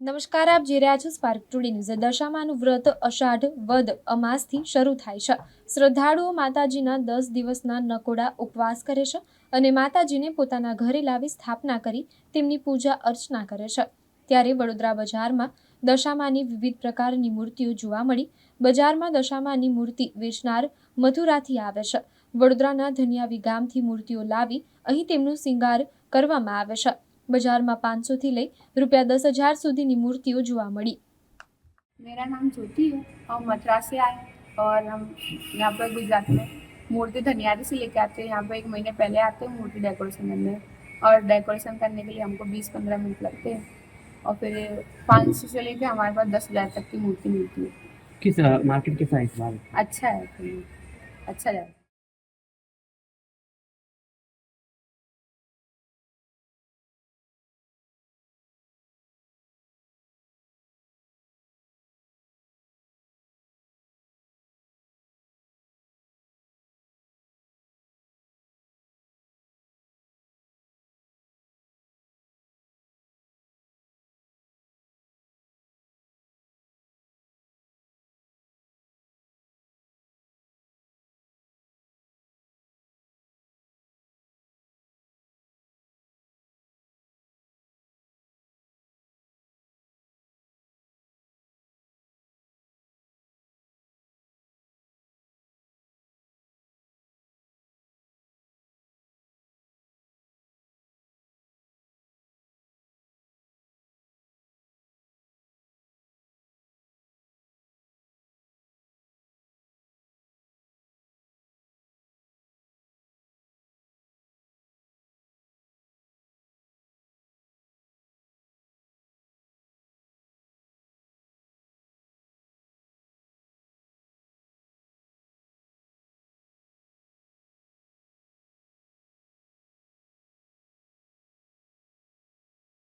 નમસ્કાર, આપ જે રહ્યા છો સ્પાર્ક ટુડે ન્યૂઝ દશામાનું વ્રત અષાઢ વદ અમાસથી શરૂ થાય છે. શ્રદ્ધાળુઓ માતાજીના દસ દિવસના નકોડા ઉપવાસ કરે છે અને માતાજીને પોતાના ઘરે લાવી સ્થાપના કરી તેમની પૂજા અર્ચના કરે છે. ત્યારે વડોદરા બજારમાં દશામાની વિવિધ પ્રકારની મૂર્તિઓ જોવા મળી. બજારમાં દશામાની મૂર્તિ વેચનાર મથુરાથી આવે છે. વડોદરાના ધનિયાવી ગામથી મૂર્તિઓ લાવી અહીં તેમનું શિંગાર કરવામાં આવે છે. બજારમાં પાંચસોથી લઈ रुपया दस हजार સુધીની મૂર્તિઓ જોવા મળી मेरा नाम ज्योति है और मथुरा से आए हैं और हम यहाँ पर गुजरात में मूर्ति धनियारी से लेके आते हैं यहाँ पर एक महीने पहले आते हैं मूर्ति डेकोरेशन करने और डेकोरेशन करने के लिए हमको बीस पंद्रह मिनट लगते हैं और फिर पाँच सौ से लेके हमारे पास दस हज़ार तक की मूर्ति मिलती है किस मार्केट के साइज वाले अच्छा है फिर अच्छा है